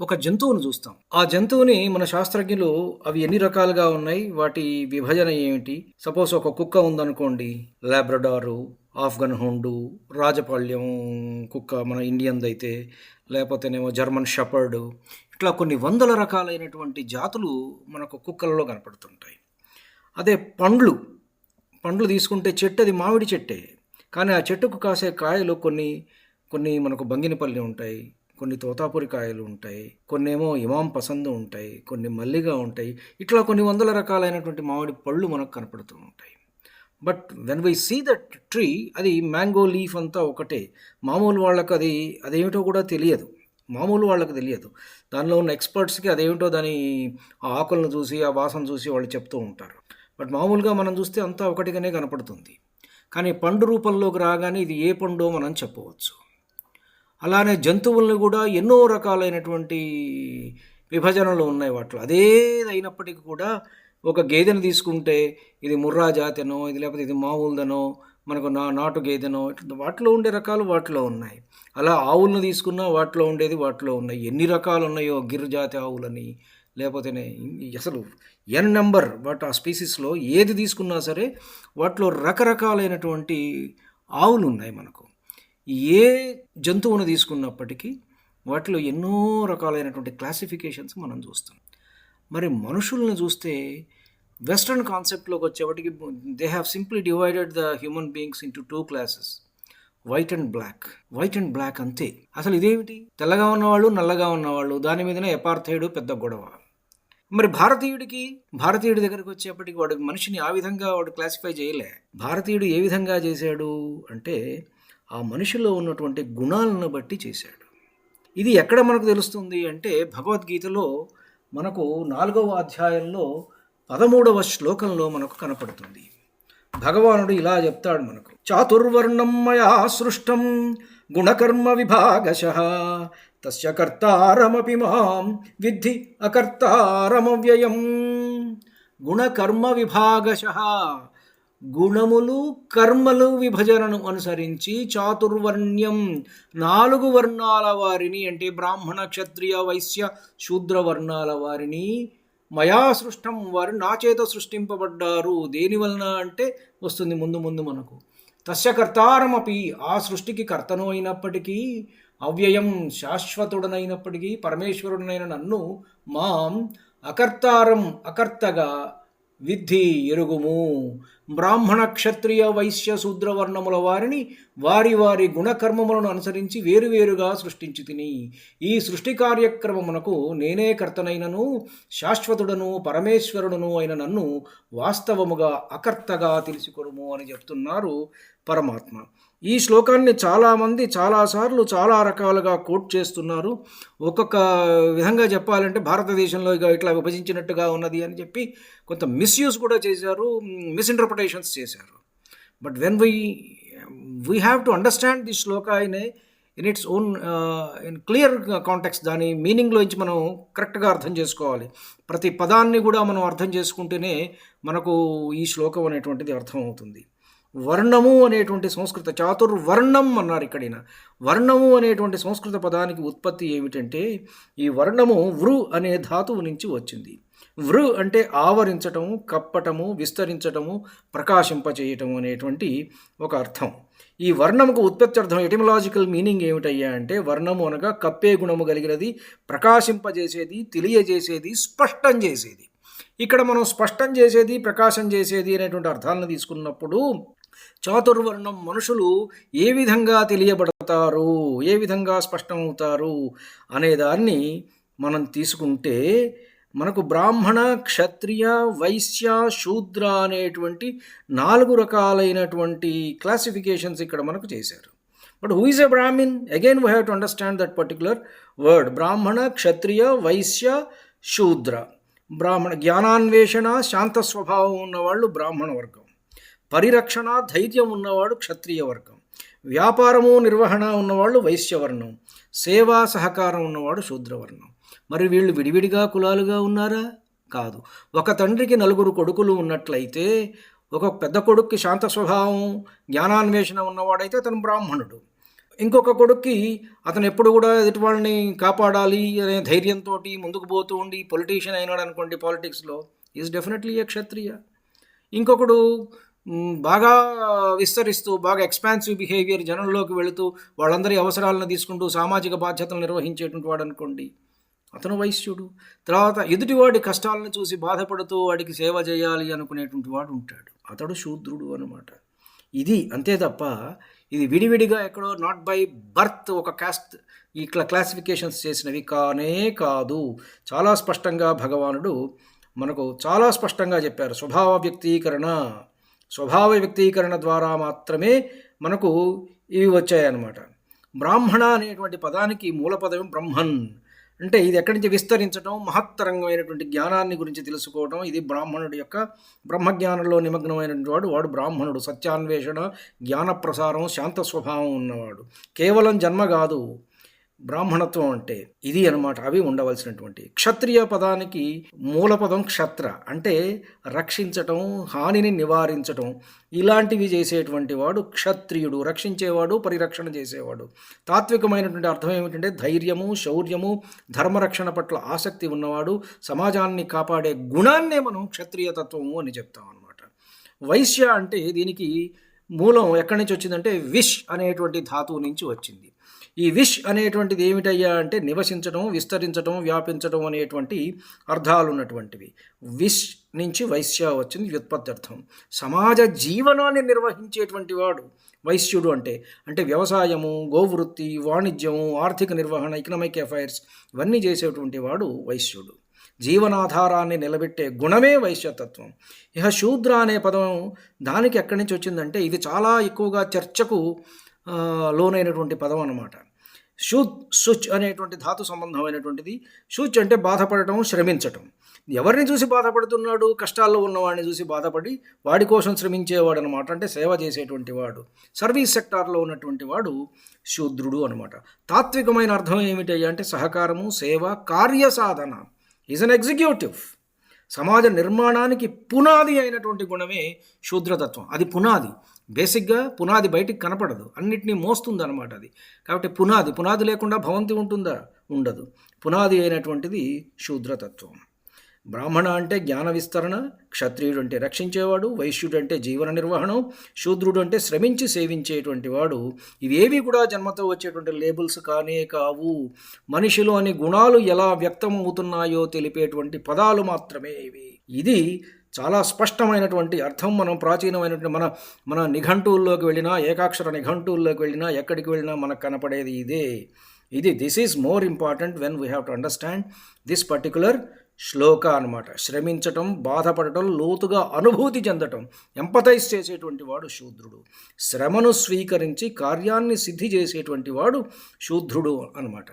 ఒక జంతువును చూస్తాం. ఆ జంతువుని మన శాస్త్రజ్ఞులు అవి ఎన్ని రకాలుగా ఉన్నాయి? వాటి విభజన ఏమిటి? సపోజ్ ఒక కుక్క ఉందనుకోండి లాబ్రడారు ఆఫ్ఘన్ హోండు రాజపాళ్యం కుక్క మన ఇండియన్ది అయితే లేకపోతేనేమో జర్మన్ షపర్డు ఇట్లా కొన్ని వందల రకాలైనటువంటి జాతులు మనకు కుక్కలలో కనపడుతుంటాయి. అదే పండ్లు. పండ్లు తీసుకుంటే చెట్టు అది మామిడి చెట్టే. కానీ ఆ చెట్టుకు కాసే కాయలు కొన్ని కొన్ని మనకు బంగినపల్లి ఉంటాయి. కొన్ని తోతాపురి కాయలు ఉంటాయి కొన్ని ఏమో ఇమాం పసందు ఉంటాయి కొన్ని మల్లిగా ఉంటాయి. ఇట్లా కొన్ని వందల రకాలైనటువంటి మామిడి పళ్ళు మనకు కనపడుతూ ఉంటాయి. But when we see that tree అది మ్యాంగో లీఫ్ అంతా ఒకటే. మామూలు వాళ్ళకి అది అదేమిటో కూడా తెలియదు. మామూలు వాళ్ళకి తెలియదు. దానిలో ఉన్న ఎక్స్పర్ట్స్కి అదేమిటో దాని ఆ ఆకులను చూసి ఆ వాసన చూసి వాళ్ళు చెప్తూ ఉంటారు. బట్ మామూలుగా మనం చూస్తే అంతా ఒకటిగానే కనపడుతుంది. కానీ పండు రూపంలోకి రాగానే ఇది ఏ పండో మనం చెప్పవచ్చు. అలానే జంతువులను కూడా ఎన్నో రకాలైనటువంటి విభజనలు ఉన్నాయి వాటిలో. అదేదైనప్పటికీ కూడా ఒక గేదెను తీసుకుంటే ఇది ముర్రా జాతెనో ఇది లేకపోతే ఇది మామూలుదనో మనకు నా నాటు గేదెనో ఇట్లా వాటిలో ఉండే రకాలు వాటిలో ఉన్నాయి. అలా ఆవులను తీసుకున్నా వాటిలో ఉండేది వాటిలో ఉన్నాయి. ఎన్ని రకాలు ఉన్నాయో గిరిజాతి ఆవులని లేకపోతేనే అసలు ఎన్ నెంబర్ వాటి ఆ స్పీసీస్లో ఏది తీసుకున్నా సరే వాటిలో రకరకాలైనటువంటి ఆవులు ఉన్నాయి మనకు. ఏ జంతువును తీసుకున్నప్పటికీ వాటిలో ఎన్నో రకాలైనటువంటి క్లాసిఫికేషన్స్ మనం చూస్తాం మరి మనుషుల్ని చూస్తే వెస్ట్రన్ కాన్సెప్ట్లోకి వచ్చేవాటికి they have simply divided the human beings into two classes white and black white and black అంతే. అసలు ఇదేమిటి? తెల్లగా ఉన్నవాళ్ళు నల్లగా ఉన్నవాళ్ళు దాని మీదనే ఎపార్థైడ్ పెద్ద గొడవ. మరి భారతీయుడికి భారతీయుడి దగ్గరికి వచ్చేప్పటికి వాడు మనిషిని ఆ విధంగా వాడు క్లాసిఫై చేయలే. భారతీయుడు ఏ విధంగా చేశాడు అంటే ఆ మనిషిలో ఉన్నటువంటి గుణాలను బట్టి చేశాడు. ఇది ఎక్కడ మనకు తెలుస్తుంది అంటే భగవద్గీతలో మనకు నాలుగవ అధ్యాయంలో పదమూడవ శ్లోకంలో మనకు కనపడుతుంది. భగవానుడు ఇలా చెప్తాడు మనకు చాతుర్వర్ణం మయా సృష్టం గుణకర్మ విభాగశ తస్య కర్తారమపి మాం విద్ధి అకర్తారమవ్యయం. గుణకర్మ విభాగశ గుణములు కర్మలు విభజనను అనుసరించి చాతుర్వర్ణ్యం. నాలుగు వర్ణాల వారిని అంటే బ్రాహ్మణ క్షత్రియ వైశ్య శూద్ర వర్ణాల వారిని. మయా సృష్టం వారు నా చేత సృష్టింపబడ్డారు. దేని వలన అంటే వస్తుంది ముందు ముందు మనకు. తస్య కర్తారమపి ఆ సృష్టికి కర్తను అయినప్పటికీ అవ్యయం శాశ్వతుడనైనప్పటికీ పరమేశ్వరుడనైన నన్ను మాం అకర్తారం అకర్తగా విద్ధి ఎరుగుము. బ్రాహ్మణ క్షత్రియ వైశ్య శూద్రవర్ణముల వారిని వారి వారి గుణకర్మములను అనుసరించి వేరువేరుగా సృష్టించి తిని ఈ సృష్టి కార్యక్రమమునకు నేనే కర్తనైనను శాశ్వతుడను పరమేశ్వరుడును అయిన నన్ను వాస్తవముగా అకర్తగా తెలుసుకొనుము అని చెప్తున్నారు పరమాత్మ. ఈ శ్లోకాన్ని చాలామంది చాలాసార్లు చాలా రకాలుగా కోట్ చేస్తున్నారు. ఒక్కొక్క విధంగా చెప్పాలంటే భారతదేశంలో ఇక ఇట్లా విభజించినట్టుగా ఉన్నది అని చెప్పి కొంత మిస్యూజ్ కూడా చేశారు మిస్ఇంటర్ప్రిటేషన్స్ చేశారు. But when we we have to understand the shloka in in its own in clear context దాని మీనింగ్లోంచి మనం కరెక్ట్గా అర్థం చేసుకోవాలి. ప్రతి పదాన్ని కూడా మనం అర్థం చేసుకుంటేనే మనకు ఈ శ్లోకం అనేటువంటిది అర్థమవుతుంది. వర్ణము అనేటువంటి సంస్కృత చాతుర్వర్ణం అన్నారు ఇక్కడిన. వర్ణము అనేటువంటి సంస్కృత పదానికి ఉత్పత్తి ఏమిటంటే ఈ వర్ణము వృ అనే ధాతువు నుంచి వచ్చింది. వృ అంటే ఆవరించటము కప్పటము విస్తరించటము ప్రకాశింపచేయటము అనేటువంటి ఒక అర్థం. ఈ వర్ణముకు ఉత్పత్తి అర్థం ఎటిమలాజికల్ మీనింగ్ ఏమిటయ్యా అంటే వర్ణము అనగా కప్పే గుణము కలిగినది ప్రకాశింపజేసేది తెలియజేసేది స్పష్టం చేసేది. ఇక్కడ మనం స్పష్టం చేసేది ప్రకాశం చేసేది అనేటువంటి అర్థాలను తీసుకున్నప్పుడు చాతుర్వర్ణం మనుషులు ఏ విధంగా తెలియబడతారు? ఏ విధంగా స్పష్టమవుతారు? అనే దాన్ని మనం తీసుకుంటే మనకు బ్రాహ్మణ క్షత్రియ వైశ్య శూద్ర అనేటువంటి నాలుగు రకాలైనటువంటి క్లాసిఫికేషన్స్ ఇక్కడ మనకు చేశారు. But who is a Brahmin again we have to understand that particular word. Brahmana Kshatriya Vaishya శూద్ర. బ్రాహ్మణ జ్ఞానాన్వేషణ శాంత స్వభావం ఉన్నవాళ్ళు బ్రాహ్మణ వర్గం. పరిరక్షణ ధైర్యం ఉన్నవాడు క్షత్రియ వర్గం. వ్యాపారము నిర్వహణ ఉన్నవాళ్ళు వైశ్యవర్ణం. సేవా సహకారం ఉన్నవాడు శూద్రవర్ణం. మరి వీళ్ళు విడివిడిగా కులాలుగా ఉన్నారా? కాదు. ఒక తండ్రికి నలుగురు కొడుకులు ఉన్నట్లయితే ఒక పెద్ద కొడుక్కి శాంత స్వభావం జ్ఞానాన్వేషణ ఉన్నవాడైతే అతను బ్రాహ్మణుడు. ఇంకొక కొడుక్కి అతను ఎప్పుడు కూడా ఎదుటి వాళ్ళని కాపాడాలి అనే ధైర్యంతో ముందుకు పోతూ ఉండి పొలిటీషియన్ అయినాడు అనుకోండి పాలిటిక్స్లో ఈజ్ డెఫినెట్లీ ఏ క్షత్రియ. ఇంకొకడు బాగా విస్తరిస్తూ బాగా ఎక్స్పాన్సివ్ బిహేవియర్ జనంలోకి వెళుతూ వాళ్ళందరి అవసరాలను తీసుకుంటూ సామాజిక బాధ్యతలు నిర్వహించేటువంటి వాడు అనుకోండి. అతను వైశ్యుడు. తర్వాత ఎదుటివాడి కష్టాలను చూసి బాధపడుతూ వాడికి సేవ చేయాలి అనుకునేటువంటి వాడు ఉంటాడు. అతడు శూద్రుడు అనమాట ఇది అంతే తప్ప ఇది విడివిడిగా ఎక్కడో నాట్ బై బర్త్ ఒక కాస్ట్ ఇట్లా క్లాసిఫికేషన్స్ చేసినవి కానే కాదు. చాలా స్పష్టంగా భగవానుడు మనకు చాలా స్పష్టంగా చెప్పారు. స్వభావ వ్యక్తీకరణ. స్వభావ వ్యక్తీకరణ ద్వారా మాత్రమే మనకు ఇవి వచ్చాయన్నమాట. బ్రాహ్మణ అనేటువంటి పదానికి మూల పదం బ్రహ్మన్. అంటే ఇది ఎక్కడి నుంచి విస్తరించడం మహత్తరంగమైనటువంటి జ్ఞానాన్ని గురించి తెలుసుకోవడం ఇది బ్రాహ్మణుడి యొక్క బ్రహ్మజ్ఞానంలో నిమగ్నమైనటువంటి వాడు వాడు బ్రాహ్మణుడు. సత్యాన్వేషణ జ్ఞాన ప్రసారం శాంత స్వభావం ఉన్నవాడు. కేవలం జన్మ కాదు. బ్రాహ్మణత్వం అంటే ఇది అన్నమాట. అవి ఉండవలసినటువంటి క్షత్రియ పదానికి మూల పదం క్షత్ర. అంటే రక్షించటం హానిని నివారించటం. ఇలాంటివి చేసేటువంటి వాడు క్షత్రియుడు. రక్షించేవాడు పరిరక్షణ చేసేవాడు. తాత్వికమైనటువంటి అర్థం ఏమిటంటే ధైర్యము శౌర్యము ధర్మరక్షణ పట్ల ఆసక్తి ఉన్నవాడు సమాజాన్ని కాపాడే గుణాన్నే మనం క్షత్రియ తత్వము అని చెప్తాం అనమాట వైశ్య అంటే దీనికి మూలం ఎక్కడి నుంచి వచ్చిందంటే విష్ అనేటువంటి ధాతువు నుంచి వచ్చింది. ఈ విష్ అనేటువంటిది ఏమిటయ్యా అంటే నివసించడం విస్తరించడం వ్యాపించడం అనేటువంటి అర్థాలు ఉన్నటువంటివి విష్ నుంచి వైశ్య వచ్చింది వ్యుత్పత్తి అర్థం. సమాజ జీవనాన్ని నిర్వహించేటువంటి వాడు వైశ్యుడు అంటే అంటే వ్యవసాయము గోవృత్తి వాణిజ్యము ఆర్థిక నిర్వహణ ఎకనామిక్ అఫైర్స్ ఇవన్నీ చేసేటువంటి వాడు వైశ్యుడు. జీవనాధారాన్ని నిలబెట్టే గుణమే వైశ్యతత్వం. ఇహ శూద్ర అనే పదం దానికి ఎక్కడి నుంచి వచ్చిందంటే ఇది చాలా ఎక్కువగా చర్చకు లోనైనటువంటి పదం అన్నమాట. శుద్ శుచ్ అనేటువంటి ధాతు సంబంధమైనటువంటిది. శుచ్ అంటే బాధపడటం శ్రమించటం. ఎవరిని చూసి బాధపడుతున్నాడు కష్టాల్లో ఉన్నవాడిని చూసి బాధపడి వాడి కోసం శ్రమించేవాడు అనమాట అంటే సేవ చేసేటువంటి వాడు సర్వీస్ సెక్టార్లో ఉన్నటువంటి వాడు శూద్రుడు అనమాట. తాత్వికమైన అర్థం ఏమిటయ్యా అంటే సహకారము సేవ కార్యసాధన. ఈజ్ అన్ ఎగ్జిక్యూటివ్ సమాజ నిర్మాణానికి పునాది అయినటువంటి గుణమే శూద్రతత్వం. అది పునాది. బేసిక్గా పునాది బయటికి కనపడదు. అన్నిటినీ మోస్తుంది అనమాట అది. కాబట్టి పునాది పునాది లేకుండా భవంతి ఉంటుందా? ఉండదు. పునాది అయినటువంటిది శూద్రతత్వం. బ్రాహ్మణ అంటే జ్ఞాన విస్తరణ క్షత్రియుడు అంటే రక్షించేవాడు వైశ్యుడు అంటే జీవన నిర్వహణం శూద్రుడు అంటే శ్రమించి సేవించేటువంటి వాడు. ఇవేవి కూడా జన్మతో వచ్చేటువంటి లేబుల్స్ కానే కావు. మనిషిలోని గుణాలు ఎలా వ్యక్తమవుతున్నాయో తెలిపేటువంటి పదాలు మాత్రమే ఇవి. ఇది చాలా స్పష్టమైనటువంటి అర్థం మనం ప్రాచీనమైనటువంటి మన మన నిఘంటువుల్లోకి వెళ్ళినా ఏకాక్షర నిఘంటువుల్లోకి వెళ్ళినా ఎక్కడికి వెళ్ళినా మనకు కనపడేది ఇదే. ఇది this is more important when we have to understand this particular shloka అనమాట శ్రమించటం బాధపడటం లోతుగా అనుభూతి చెందటం ఎంపథైజ్ చేసేటువంటి వాడు శూద్రుడు. శ్రమను స్వీకరించి కార్యాన్ని సిద్ధి చేసేటువంటి వాడు శూద్రుడు అనమాట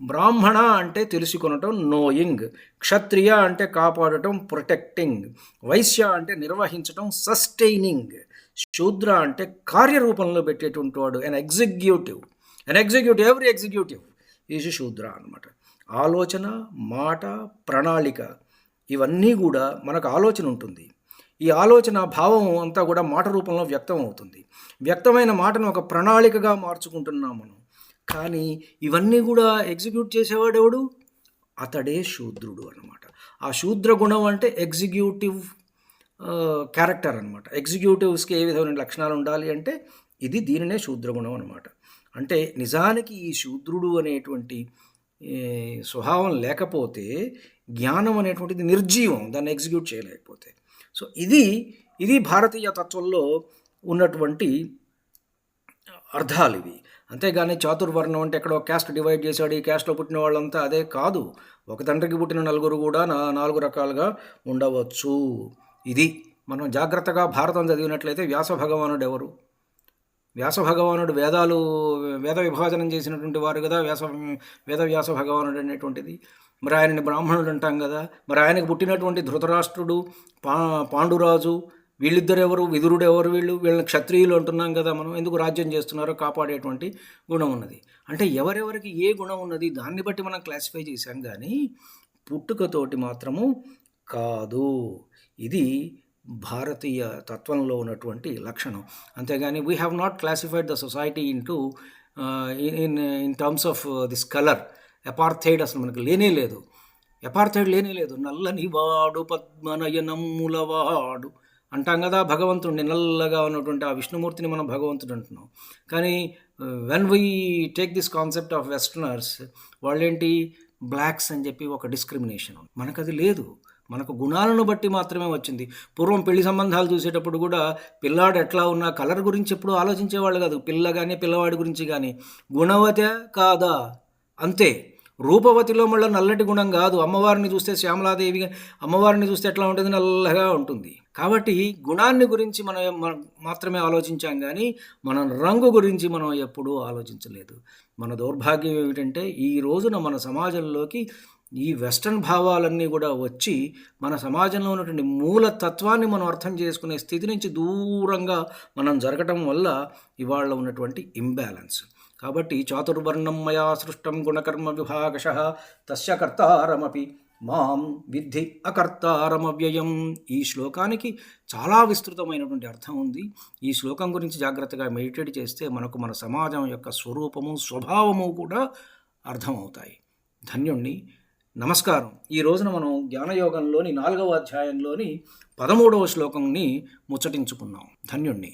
బ్రాహ్మణ అంటే తెలుసుకొనటం నోయింగ్ క్షత్రియ అంటే కాపాడటం ప్రొటెక్టింగ్ వైశ్య అంటే నిర్వహించటం సస్టైనింగ్ శూద్ర అంటే కార్యరూపంలో పెట్టేటువంటి వాడు an executive an executive every executive is Shudra అనమాట ఆలోచన మాట ప్రణాళిక ఇవన్నీ కూడా మనకు ఆలోచన ఉంటుంది. ఈ ఆలోచన భావం అంతా కూడా మాట రూపంలో వ్యక్తం అవుతుంది. వ్యక్తమైన మాటను ఒక ప్రణాళికగా మార్చుకుంటున్నాం మనం. కానీ ఇవన్నీ కూడా ఎగ్జిక్యూట్ చేసేవాడెవడు? అతడే శూద్రుడు అనమాట ఆ శూద్ర గుణం అంటే ఎగ్జిక్యూటివ్ క్యారెక్టర్ అనమాట ఎగ్జిక్యూటివ్స్కి ఏ విధమైన లక్షణాలు ఉండాలి అంటే ఇది దీనినే శూద్రగుణం అనమాట అంటే నిజానికి ఈ శూద్రుడు అనేటువంటి స్వభావం లేకపోతే జ్ఞానం అనేటువంటిది నిర్జీవం దాన్ని ఎగ్జిక్యూట్ చేయలేకపోతే. సో ఇది ఇది భారతీయ తత్వంలో ఉన్నటువంటి అర్థాలు ఇవి. అంతేగాని చాతుర్వర్ణం అంటే ఎక్కడో క్యాస్ట్ డివైడ్ చేశాడు ఈ క్యాస్ట్లో పుట్టిన వాళ్ళంతా అదే కాదు. ఒక తండ్రికి పుట్టిన నలుగురు కూడా నా నాలుగు రకాలుగా ఉండవచ్చు. ఇది. మనం జాగ్రత్తగా భారతం చదివినట్లయితే వ్యాస భగవానుడు ఎవరు? వ్యాస భగవానుడు వేదాలు వేద విభాజనం చేసినటువంటి వారు కదా వ్యాస వేద వ్యాస భగవానుడు అనేటువంటిది. మరి ఆయనని బ్రాహ్మణుడు అంటాం కదా. మరి ఆయనకు పుట్టినటువంటి ధృతరాష్ట్రుడు పా పాండురాజు వీళ్ళిద్దరు ఎవరు విదురుడు ఎవరు వీళ్ళు? వీళ్ళని క్షత్రియులు అంటున్నాం కదా మనం. ఎందుకు రాజ్యం చేస్తున్నారో కాపాడేటువంటి గుణం ఉన్నది. అంటే ఎవరెవరికి ఏ గుణం ఉన్నది దాన్ని బట్టి మనం క్లాసిఫై చేశాం కానీ పుట్టుకతోటి మాత్రము కాదు. ఇది భారతీయ తత్వంలో ఉన్నటువంటి లక్షణం. అంతేగాని we have not classified the society into in in terms of this colour apartheid అసలు మనకు లేనే లేదు. అపార్థైడ్ లేనే లేదు. నల్లని వాడు పద్మనయనమ్ములవాడు అంటాం కదా భగవంతుడిని నల్లగా ఉన్నటువంటి ఆ విష్ణుమూర్తిని మనం భగవంతుడు అంటున్నాం. కానీ when we take this concept of westerners వాళ్ళేంటి? బ్లాక్స్ అని చెప్పి ఒక డిస్క్రిమినేషన్ మనకు అది లేదు. మనకు గుణాలను బట్టి మాత్రమే వచ్చింది. పూర్వం పెళ్ళి సంబంధాలు చూసేటప్పుడు కూడా పిల్లాడు ఎట్లా ఉన్నా కలర్ గురించి ఎప్పుడు ఆలోచించేవాళ్ళు కాదు. పిల్ల కానీ పిల్లవాడి గురించి కానీ. గుణవత కాదా? అంతే. రూపవతిలో మళ్ళీ నల్లటి గుణం కాదు. అమ్మవారిని చూస్తే శ్యామలాదేవి అమ్మవారిని చూస్తే ఎట్లా ఉంటుంది? నల్లగా ఉంటుంది. కాబట్టి గుణాన్ని గురించి మనం మాత్రమే ఆలోచించాం కానీ మన రంగు గురించి మనం ఎప్పుడూ ఆలోచించలేదు. మన దౌర్భాగ్యం ఏమిటంటే ఈ రోజున మన సమాజంలోకి ఈ వెస్టర్న్ భావాలన్నీ కూడా వచ్చి మన సమాజంలో ఉన్నటువంటి మూల తత్వాన్ని మనం అర్థం చేసుకునే స్థితి నుంచి దూరంగా మనం జరగటం వల్ల ఇవాళ ఉన్నటువంటి ఇంబ్యాలెన్స్. కాబట్టి చాతుర్వర్ణం మయా సృష్టం గుణకర్మ విభాగశ తస్య కర్తారమపి మాం విద్ధి అకర్తారమవ్యయం. ఈ శ్లోకానికి చాలా విస్తృతమైనటువంటి అర్థం ఉంది. ఈ శ్లోకం గురించి జాగ్రత్తగా మెడిటేట్ చేస్తే మనకు మన సమాజం యొక్క స్వరూపము స్వభావము కూడా అర్థమవుతాయి. ధన్యుణ్ణి. నమస్కారం. ఈ రోజున మనం జ్ఞానయోగంలోని నాలుగవ అధ్యాయంలోని పదమూడవ శ్లోకంని ముచ్చటించుకున్నాం. ధన్యుణ్ణి.